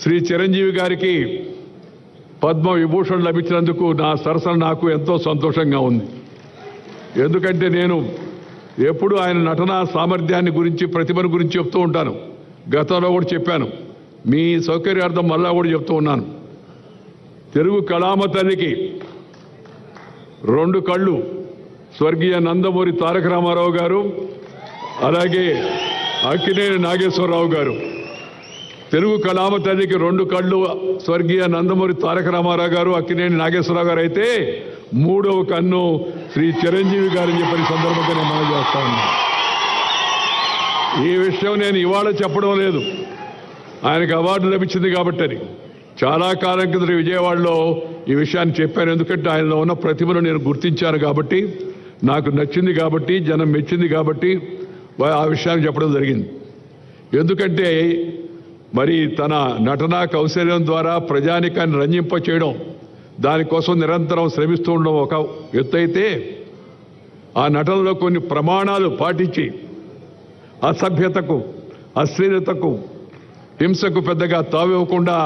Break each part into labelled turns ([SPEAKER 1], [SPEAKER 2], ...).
[SPEAKER 1] శ్రీ చిరంజీవి గారికి పద్మ విభూషణ్ లభించినందుకు నా సరసన నాకు ఎంతో సంతోషంగా ఉంది. ఎందుకంటే నేను ఎప్పుడు ఆయన నటనా సామర్థ్యాన్ని గురించి ప్రతిభను గురించి చెప్తూ ఉంటాను. గతంలో కూడా చెప్పాను. మీ సౌకర్యార్థం మళ్ళా కూడా చెప్తూ ఉన్నాను. తెలుగు కళామ తల్లికి రెండు కళ్ళు స్వర్గీయ నందమూరి తారక రామారావు గారు అలాగే అక్కినేని నాగేశ్వరరావు గారు. తెలుగు కళామ తల్లికి రెండు కళ్ళు స్వర్గీయ నందమూరి తారక రామారావు గారు అక్కినేని నాగేశ్వరరావు గారు అయితే మూడవ కన్ను శ్రీ చిరంజీవి గారు చెప్పని సందర్భంగా నేను మనం చేస్తా ఈ విషయం నేను ఇవాళ చెప్పడం లేదు. ఆయనకు అవార్డు లభించింది కాబట్టి అని. చాలా కాలం కింద విజయవాడలో ఈ విషయాన్ని చెప్పాను. ఎందుకంటే ఆయనలో ఉన్న ప్రతిభను నేను గుర్తించాను కాబట్టి నాకు నచ్చింది కాబట్టి జనం మెచ్చింది కాబట్టి ఆ విషయాన్ని చెప్పడం జరిగింది. ఎందుకంటే మరి తన నటనా కౌశల్యం ద్వారా ప్రజానికాన్ని రంజింప చేయడం దానికోసం నిరంతరం శ్రమిస్తూ ఉండడం ఒక ఎత్తు అయితే ఆ నటనలో కొన్ని ప్రమాణాలు పాటించి అసభ్యతకు అశ్లీలతకు హింసకు పెద్దగా తావివ్వకుండా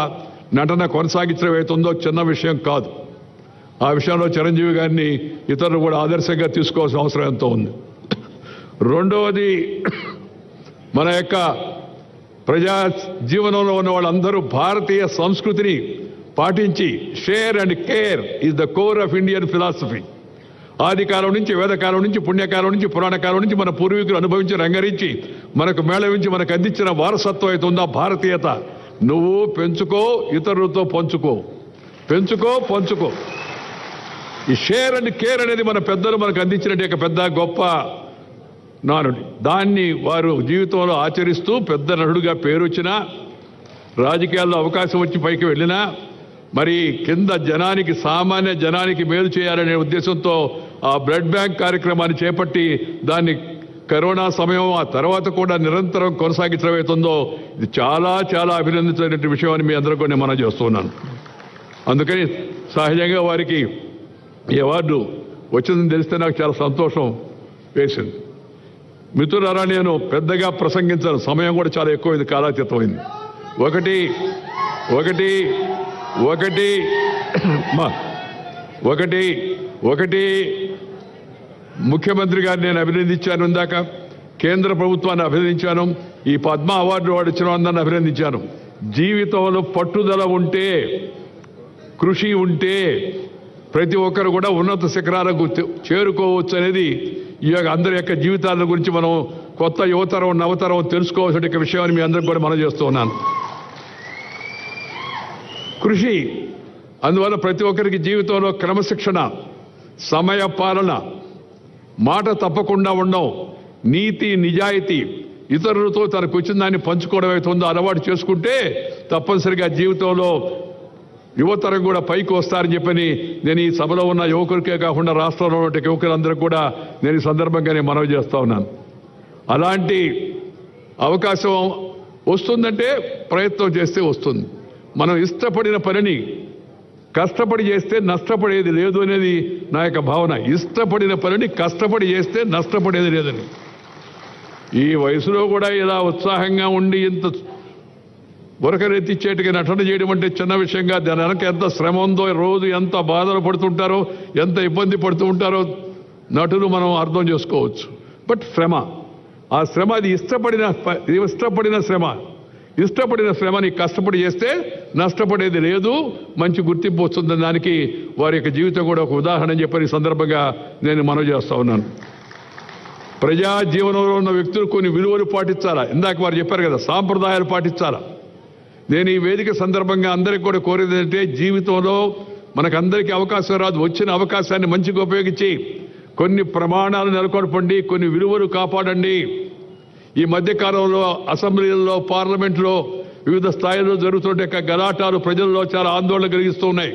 [SPEAKER 1] నటన కొనసాగించడం అవుతుందో చిన్న విషయం కాదు. ఆ విషయంలో చిరంజీవి గారిని ఇతరులు కూడా ఆదర్శంగా తీసుకోవాల్సిన అవసరం ఎంతో ఉంది. రెండవది మన యొక్క ప్రజా జీవనంలో ఉన్న వాళ్ళందరూ భారతీయ సంస్కృతిని పాటించి share and care is the core of Indian philosophy ఆది కాలం నుంచి వేదకాలం నుంచి పుణ్యకాలం నుంచి పురాణకాలం నుంచి మన పూర్వీకులు అనుభవించి రంగరించి మనకు మేళవించి మనకు అందించిన వారసత్వం అయితే ఉందా? భారతీయత. నువ్వు పెంచుకో ఇతరులతో పంచుకో. పెంచుకో పంచుకో. ఈ షేర్ అండ్ కేర్ అనేది మన పెద్దలు మనకు అందించినట్టు ఒక పెద్ద గొప్ప నానుడి దాన్ని వారు జీవితంలో ఆచరిస్తూ పెద్ద నటుడుగా పేరు వచ్చినా రాజకీయాల్లో అవకాశం వచ్చి పైకి వెళ్ళినా మరి కింద జనానికి సామాన్య జనానికి మేలు చేయాలనే ఉద్దేశంతో ఆ బ్లడ్ బ్యాంక్ కార్యక్రమాన్ని చేపట్టి దాన్ని కరోనా సమయం ఆ తర్వాత కూడా నిరంతరం కొనసాగించడం అవుతుందో ఇది చాలా చాలా అభినందించినటువంటి విషయం అని మీ అందరూ కూడా మనం చేస్తున్నాను అందుకని సహజంగా వారికి ఈ అవార్డు వచ్చిందని తెలిస్తే నాకు చాలా సంతోషం వేసింది. మిథునరా నేను పెద్దగా ప్రసంగించాను సమయం కూడా చాలా ఎక్కువైంది కాలాతీతమైంది. ఒకటి ఒకటి ఒకటి ఒకటి ఒకటి. ముఖ్యమంత్రి గారిని నేను అభినందించాను ఇందాక కేంద్ర ప్రభుత్వాన్ని అభినందించాను ఈ పద్మ అవార్డు వాడు ఇచ్చిన అందరిని అభినందించాను. జీవితంలో పట్టుదల ఉంటే కృషి ఉంటే ప్రతి ఒక్కరు కూడా ఉన్నత శిఖరాలకు చేరుకోవచ్చు అనేది ఈ యొక్క అందరి యొక్క జీవితాల గురించి మనం కొత్త యువతరం నవతరం తెలుసుకోవాల్సిన విషయాన్ని మీ అందరికి కూడా మనం చేస్తూ ఉన్నాను. కృషి అందువల్ల ప్రతి ఒక్కరికి జీవితంలో క్రమశిక్షణ సమయ పాలన మాట తప్పకుండా ఉండడం నీతి నిజాయితీ ఇతరులతో తనకు వచ్చిన దాన్ని పంచుకోవడం అవుతుందో అలవాటు చేసుకుంటే తప్పనిసరిగా జీవితంలో యువతరం కూడా పైకి వస్తారని చెప్పని నేను ఈ సభలో ఉన్న యువకులకే కాకుండా రాష్ట్రంలో ఉన్న యువకులందరూ కూడా నేను ఈ సందర్భంగానే మనవి చేస్తా ఉన్నాను. అలాంటి అవకాశం వస్తుందంటే ప్రయత్నం చేస్తే వస్తుంది. మనం ఇష్టపడిన పనిని కష్టపడి చేస్తే నష్టపడేది లేదు అనేది నా యొక్క భావన. ఇష్టపడిన పనిని కష్టపడి చేస్తే నష్టపడేది లేదని. ఈ వయసులో కూడా ఇలా ఉత్సాహంగా ఉండి ఇంత బురకరెత్తిచ్చేటికి నటన చేయడం అంటే చిన్న విషయంగా దాని వెనక ఎంత శ్రమ ఉందో రోజు ఎంత బాధలు పడుతుంటారో ఎంత ఇబ్బంది పడుతూ ఉంటారో నటులు మనం అర్థం చేసుకోవచ్చు. బట్ శ్రమ ఆ శ్రమ అది ఇష్టపడిన ప- ఇష్టపడిన శ్రమ. ఇష్టపడిన శ్రమని కష్టపడి చేస్తే నష్టపడేది లేదు మంచి గుర్తింపు వస్తుందని దానికి వారి యొక్క జీవితం కూడా ఒక ఉదాహరణ చెప్పని ఈ సందర్భంగా నేను మనవి చేస్తా ఉన్నాను. ప్రజా జీవనంలో ఉన్న వ్యక్తులు కొన్ని విలువలు పాటించాలా? ఇందాక వారు చెప్పారు కదా సాంప్రదాయాలు పాటించాలా? నేను ఈ వేదిక సందర్భంగా అందరికీ కూడా కోరేది ఏంటంటే జీవితంలో మనకందరికీ అవకాశం రాదు. వచ్చిన అవకాశాన్ని మంచిగా ఉపయోగించి కొన్ని ప్రమాణాలు నెలకొల్పండి కొన్ని విలువలు కాపాడండి. ఈ మధ్యకాలంలో అసెంబ్లీలలో పార్లమెంట్లో వివిధ స్థాయిల్లో జరుగుతుంటే గలాటాలు ప్రజల్లో చాలా ఆందోళన కలిగిస్తూ ఉన్నాయి